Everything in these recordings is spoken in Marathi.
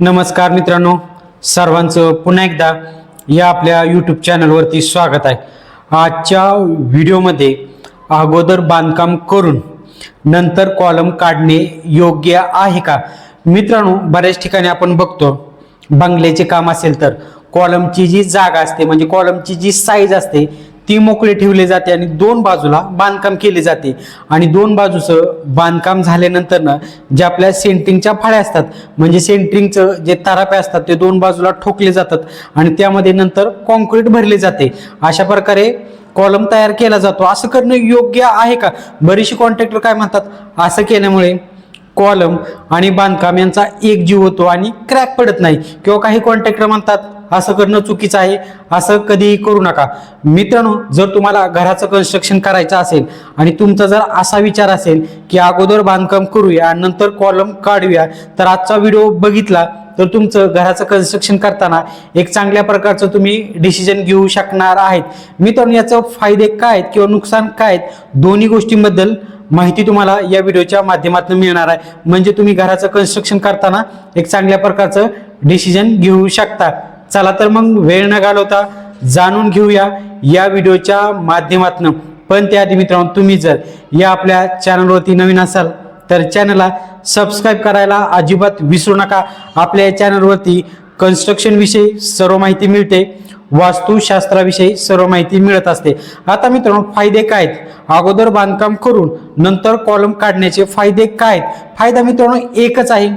नमस्कार मित्रांनो सर्वांचं पुन्हा एकदा या आपल्या यूट्यूब चॅनलवरती स्वागत आहे. आजच्या व्हिडिओमध्ये अगोदर बांधकाम करून नंतर कॉलम काढणे योग्य आहे का? मित्रांनो बऱ्याच ठिकाणी आपण बघतो बंगल्याचे काम असेल तर कॉलमची जी जागा असते म्हणजे कॉलमची जी साईज असते ती मोकळी ठेवली जाते आणि दोन बाजूला बांधकाम केले जाते. आणि दोन बाजूचं बांधकाम झाल्यानंतर ना जे आपल्या सेंट्रिंगच्या फाळ्या असतात म्हणजे सेंट्रिंगचं जे तारापे असतात ते दोन बाजूला ठोकले जातात आणि त्यामध्ये नंतर कॉन्क्रीट भरले जाते. अशा प्रकारे कॉलम तयार केला जातो. असं करणं योग्य आहे का? बरीचशी कॉन्ट्रॅक्टर काय म्हणतात? असं केल्यामुळे कॉलम आणि बांधकाम यांचा एक जीव होतो आणि क्रॅक पडत नाही. किंवा काही कॉन्ट्रॅक्टर म्हणतात असं करणं चुकीचं आहे. असं कधीही करू नका. मित्रांनो जर तुम्हाला घराचं कन्स्ट्रक्शन करायचं असेल आणि तुमचा जर असा विचार असेल की अगोदर बांधकाम करूया नंतर कॉलम काढूया तर आजचा व्हिडिओ बघितला तर तुमचं घराचं कन्स्ट्रक्शन करताना एक चांगल्या प्रकारचं तुम्ही डिसिजन घेऊ शकणार आहेत. मित्रांनो याचं फायदे काय आहेत किंवा नुकसान काय आहेत दोन्ही गोष्टींबद्दल माहिती तुम्हाला या व्हिडिओच्या माध्यमातून मिळणार आहे. म्हणजे तुम्ही घराचं कन्स्ट्रक्शन करताना एक चांगल्या प्रकारचं डिसिजन घेऊ शकता. चला तर मग वेळ न घालवता जाणून घेऊया या व्हिडिओच्या माध्यमातून. पण त्याआधी मित्रांनो तुम्ही जर या आपल्या चॅनलवरती नवीन असाल तर चॅनलला सबस्क्राईब करायला अजिबात विसरू नका. आपल्या या चॅनलवरती कन्स्ट्रक्शनविषयी सर्व माहिती मिळते वास्तुशास्त्राविषयी सर्व माहिती मिळत असते. आता मित्रांनो फायदे काय आहेत? अगोदर बांधकाम करून नंतर कॉलम काढण्याचे फायदे काय आहेत? फायदा मित्रांनो एकच आहे.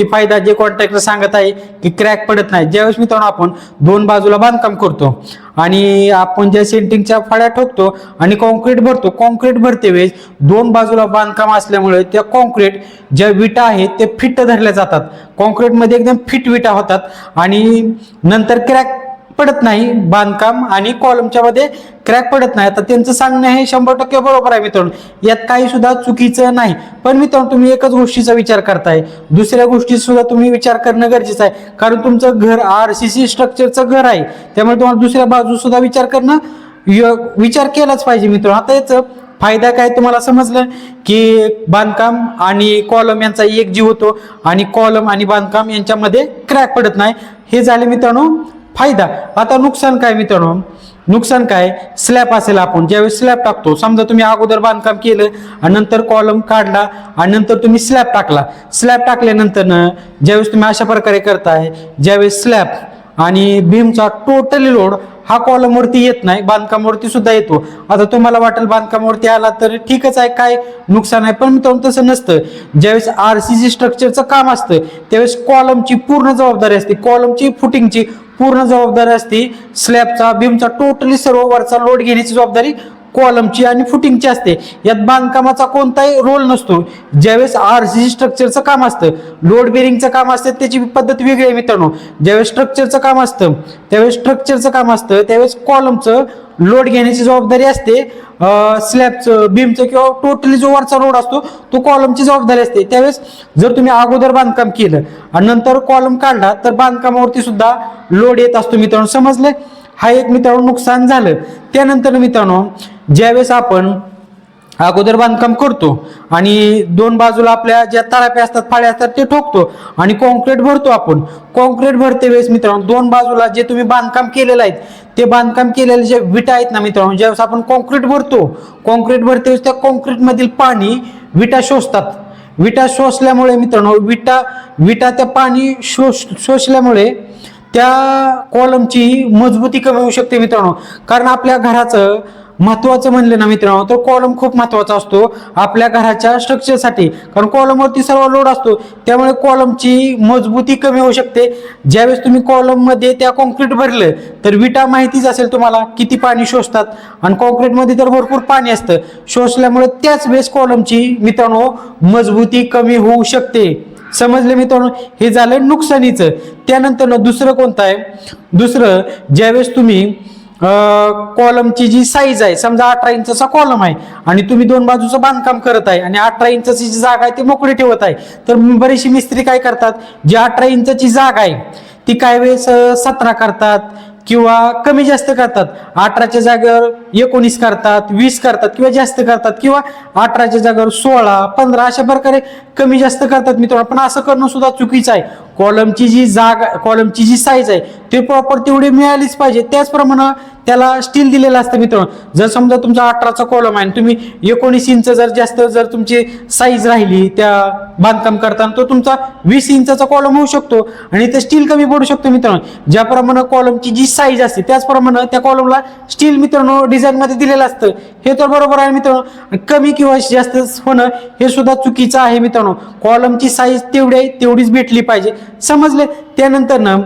की फायदा जे कॉन्ट्रॅक्टर सांगत आहे की क्रॅक पडत नाही. ज्यावेळेस मित्रांनो आपण दोन बाजूला बांधकाम करतो आणि आपण ज्या सेंटिंगच्या फळ्या ठोकतो आणि कॉन्क्रीट भरतो कॉन्क्रीट भरते वेळेस दोन बाजूला बांधकाम असल्यामुळे त्या कॉन्क्रीट ज्या विटा आहेत ते फिट धरल्या जातात. कॉन्क्रीटमध्ये एकदम फिट विटा होतात आणि नंतर क्रॅक पडत नाही बांधकाम आणि कॉलमच्या मध्ये क्रॅक पडत नाही. आता त्यांचं सांगणं हे शंभर टक्के बरोबर आहे मित्रांनो. यात काही सुद्धा चुकीचं नाही. पण मित्रांनो तुम्ही एकच गोष्टीचा विचार करताय. दुसऱ्या गोष्टी सुद्धा तुम्ही विचार करणं गरजेचं आहे. कारण तुमचं घर आर सी सी स्ट्रक्चरचं घर आहे. त्यामुळे तुम्हाला दुसऱ्या बाजू सुद्धा विचार करणं य- विचार केलाच पाहिजे मित्रांनो. आता याचं फायदा काय तुम्हाला समजलं? की बांधकाम आणि कॉलम यांचा एक जीव होतो आणि कॉलम आणि बांधकाम यांच्यामध्ये क्रॅक पडत नाही. हे झाले मित्रांनो. फायदा. आता नुकसान काय मित्रांनो? नुकसान काय? स्लॅब असेल आपण. ज्यावेळेस स्लॅब टाकतो समजा तुम्ही अगोदर बांधकाम केलं आणि नंतर कॉलम काढला आणि नंतर तुम्ही स्लॅब टाकला. स्लॅब टाकल्यानंतर ज्यावेळेस तुम्ही अशा प्रकारे करताय ज्यावेळेस स्लॅब आणि भीमचा टोटली लोड हा कॉलमवरती येत नाही बांधकामावरती सुद्धा येतो. आता तुम्हाला वाटेल बांधकामावरती आला तर ठीकच आहे काय नुकसान आहे? पण मित्रांनो तसं नसतं. ज्यावेळेस आर सी सी स्ट्रक्चरचं काम असतं त्यावेळेस कॉलमची पूर्ण जबाबदारी असते. कॉलमची फुटिंगची पूर्ण जबाबदारी असते. स्लॅबचा बीमचा टोटली सर्व वरचा लोड घेण्याची जबाबदारी कॉलमची आणि फुटिंगची असते. यात बांधकामाचा कोणताही रोल नसतो. ज्यावेळेस आर सी स्ट्रक्चरचं काम असतं लोड बेरिंगचं काम असतं त्याची पद्धत वेगळी आहे मित्रांनो. ज्यावेळेस स्ट्रक्चरचं काम असतं त्यावेळेस स्ट्रक्चरचं काम असतं त्यावेळेस कॉलमचं लोड घेण्याची जबाबदारी असते. स्लॅबचं बीमचं किंवा टोटली जो वरचा रोड असतो तो कॉलमची जबाबदारी असते. त्यावेळेस जर तुम्ही अगोदर बांधकाम केलं आणि नंतर कॉलम काढला तर बांधकामावरती सुद्धा लोड येत असतो मित्रांनो. समजले हा एक मित्रांनो नुकसान झालं. त्यानंतर मित्रांनो ज्यावेळेस आपण अगोदर बांधकाम करतो आणि दोन बाजूला आपल्या ज्या तळाप्या असतात फाळ्या असतात ते ठोकतो आणि कॉन्क्रीट भरतो आपण. कॉन्क्रीट भरते वेळेस मित्रांनो दोन बाजूला जे तुम्ही बांधकाम केलेलं आहे ते बांधकाम केलेले जे विटा आहेत ना मित्रांनो ज्यावेळेस आपण कॉन्क्रीट भरतो कॉन्क्रीट भरते वेळेस त्या कॉन्क्रीटमधील पाणी विटा शोषतात. विटा शोषल्यामुळे मित्रांनो विटा विटा त्या पाणी शोष शोषल्यामुळे त्या कॉलमची मजबूती कमी होऊ शकते मित्रांनो. कारण आपल्या घराचं महत्वाचं म्हणलं ना मित्रांनो तर कॉलम खूप महत्त्वाचा असतो आपल्या घराच्या स्ट्रक्चरसाठी कारण कॉलमवरती सर्व लोड असतो. त्यामुळे कॉलमची मजबूती कमी होऊ शकते. ज्यावेळेस तुम्ही कॉलममध्ये त्या कॉन्क्रीट भरलं तर विटा माहितीच असेल तुम्हाला किती पाणी शोषतात. आणि कॉन्क्रीटमध्ये तर भरपूर पाणी असतं. शोषल्यामुळे त्याच वेळेस कॉलमची मित्रांनो मजबूती कमी होऊ शकते. समजले मित्रांनो हे झालं नुकसानीचं. त्यानंतर दुसरं कोणतं आहे? दुसरं ज्यावेळेस तुम्ही कॉलमची जी साईज आहे समजा अठरा इंचा कॉलम आहे आणि तुम्ही दोन बाजूचं बांधकाम करत आहे आणि अठरा इंचाची जी जागा आहे ती मोकळी ठेवत आहे तर बरेचसे मिस्त्री काय करतात? जी अठरा इंचाची जागा आहे ती काय वेळेस सतरा करतात? किंवा कमी जास्त करतात. अठराच्या जागेवर एकोणीस करतात वीस करतात किंवा जास्त करतात किंवा अठराच्या जागेवर सोळा पंधरा अशा प्रकारे कमी जास्त करतात मित्रांनो. पण असं करणं सुद्धा चुकीचं आहे. कॉलमची जी जागा कॉलमची जी साईज आहे ते प्रॉपर तेवढी मिळालीच पाहिजे. त्याचप्रमाणे त्याला स्टील दिलेलं असतं मित्रांनो. जर समजा तुमचा अठराचा कॉलम आहे तुम्ही एकोणीस इंच जर जास्त जर तुमची साईज राहिली त्या बांधकाम करताना तो तुमचा वीस इंचाचा कॉलम होऊ शकतो. आणि ते स्टील कमी पडू शकतो मित्रांनो. ज्याप्रमाणे कॉलमची जी साईज असते त्याचप्रमाणे त्या कॉलमला स्टील मित्रांनो डिझाईनमध्ये दिलेलं असतं. हे तर बरोबर आहे मित्रांनो. कमी किंवा जास्त होणं हे सुद्धा चुकीचं आहे मित्रांनो. कॉलमची साईज तेवढी तेवढीच भेटली पाहिजे. समजले? त्यानंतर ना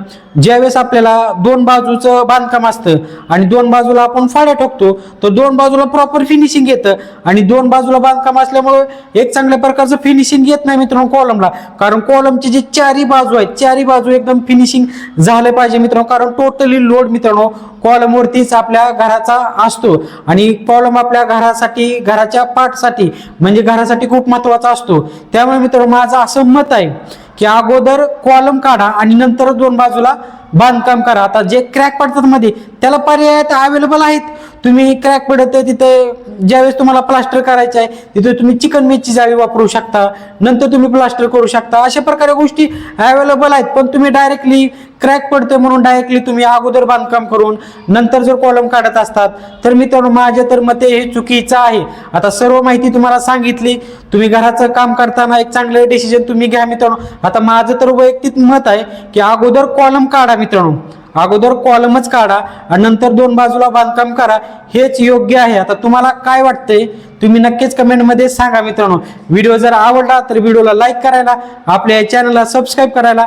ज्यावेळेस आपल्याला दोन बाजूचं बांधकाम असतं आणि दोन बाजूला आपण फाड्या ठोकतो तर दोन बाजूला प्रॉपर फिनिशिंग येतं आणि दोन बाजूला बांधकाम असल्यामुळं एक चांगल्या प्रकारचं फिनिशिंग येत नाही मित्रांनो कॉलमला कारण कॉलमची जी चारी बाजू आहेत चारी बाजू एकदम फिनिशिंग झालं पाहिजे मित्रांनो. कारण टोटली लोड मित्रांनो कॉलमवरतीच आपल्या घराचा असतो. आणि कॉलम आपल्या घरासाठी घराच्या पाठसाठी म्हणजे घरासाठी खूप महत्त्वाचा असतो. त्यामुळे मित्रांनो माझं असं मत आहे की अगोदर कॉलम काढा आणि नंतर दोन बाजूला बांधकाम करा. आता जे क्रॅक पडतात मध्ये त्याला पर्याय अवेलेबल आहेत. तुम्ही क्रॅक पडत तिथे ज्यावेळेस तुम्हाला प्लास्टर करायचं आहे तिथे तुम्ही चिकन मेची जाळी वापरू शकता. नंतर तुम्ही प्लास्टर करू शकता. अशा प्रकारे गोष्टी अवेलेबल आहेत. पण तुम्ही डायरेक्टली क्रॅक पडते म्हणून डायरेक्टली तुम्ही अगोदर बांधकाम करून नंतर जर कॉलम काढत असतात तर मित्रांनो माझ्या तर मते हे चुकीचं आहे. आता सर्व माहिती तुम्हाला सांगितली. तुम्ही घराचं काम करताना एक चांगलं डिसिजन तुम्ही घ्या मित्रांनो. आता माझं तर वैयक्तिक मत आहे की अगोदर कॉलम काढा मित्रांनो. अगोदर कॉलमच काढा आणि नंतर दोन बाजूला बांधकाम करा. हेच योग्य आहे. आता तुम्हाला काय वाटतंय? तुम्ही नक्कीच कमेंटमध्ये सांगा मित्रांनो. व्हिडिओ जर आवडला तर व्हिडिओला लाईक करायला आपल्या चॅनलला सबस्क्राईब करायला